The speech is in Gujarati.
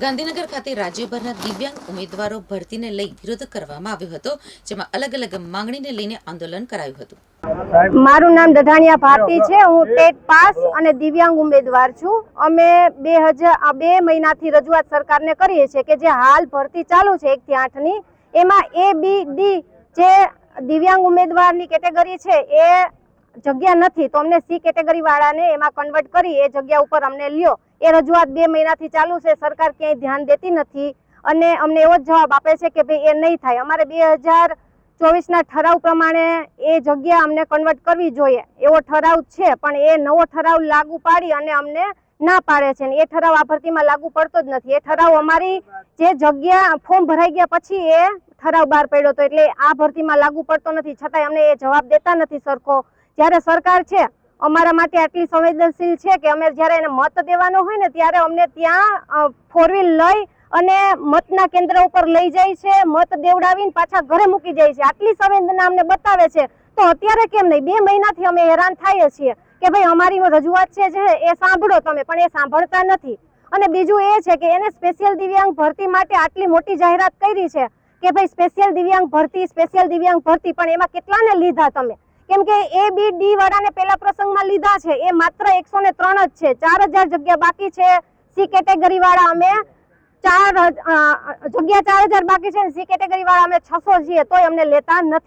ગાંધીનગર ખાતે રાજ્યભરના દિવ્યાંગ ઉમેદવારો ભરતીને લઈ વિરોધ કરવામાં આવ્યો હતો, જેમાં અલગ અલગ માંગણીને લઈને આંદોલન કરાયું હતું. મારું નામ દધાણિયા ભારતી છે. હું ટેટ પાસ અને દિવ્યાંગ ઉમેદવાર છું. અમે બે હજાર બે મહિનાથી રજૂઆત સરકારને કરીએ છીએ કે જે હાલ ભરતી ચાલુ છે એકથી આઠની એમાં એ બી ડી જે દિવ્યાંગ ઉમેદવારની કેટેગરી છે, એ જગ્યા નથી, તો અમને સી કેટેગરી વાળાને એમાં કન્વર્ટ કરી એ જગ્યા ઉપર અમને લ્યો. એ રજૂઆત બે મહિનાથી ચાલુ છે, સરકાર ક્યાંય ધ્યાન દેતી નથી. અને અમને એવો જ જવાબ આપે છે કે ભાઈ, એ નહીં થાય. અમારે બે હજાર ચોવીસના ઠરાવ પ્રમાણે એ જગ્યા અમને કન્વર્ટ કરવી જોઈએ. એવો ઠરાવ છે, પણ એ નવો ઠરાવ લાગુ પાડી અને અમને ના પાડે છે. એ ઠરાવ આ ભરતીમાં લાગુ પડતો જ નથી. એ ઠરાવ અમારી જે જગ્યા ફોર્મ ભરાઈ ગયા પછી એ ઠરાવ બહાર પડ્યો હતો. એટલે આ ભરતીમાં લાગુ પડતો નથી. છતાંય અમને એ જવાબ દેતા નથી સરખો. જ્યારે સરકાર છે, અમારા માટે આટલી સંવેદનશીલ છે કે અમે જ્યારે એને મત દેવાનો હોય ને, ત્યારે અમને ત્યાં ફોર વ્હીલ લઈ અને મતના કેન્દ્ર ઉપર લઈ જાય છે, મત દેવડાવીને પાછા ઘરે મૂકી જાય છે. આટલી સંવેદના અમને બતાવે છે. તો અત્યારે કેમ નહીં? બે મહિનાથી અમે હેરાન થઈએ છીએ કે ભાઈ અમારી રજૂઆત છે જે, એ સાંભળો તમે, પણ એ સાંભળતા નથી. અને બીજું એ છે કે એને સ્પેશિયલ દિવ્યાંગ ભરતી માટે આટલી મોટી જાહેરાત કરી છે કે ભાઈ સ્પેશિયલ દિવ્યાંગ ભરતી સ્પેશિયલ દિવ્યાંગ ભરતી, પણ એમાં કેટલાને લીધા તમે? કેમ કે એ બી ડી વાળાને પહેલા પ્રસંગમાં લીધા છે. એ માત્ર એકસો ને ત્રણ જ છે. ચાર હજાર જગ્યા બાકી છે સી કેટેગરી વાળા અમે. ચાર જગ્યા ચાર હજાર બાકી છે સી કેટેગરી વાળા અમે છસો છીએ, તોય અમને લેતા નથી.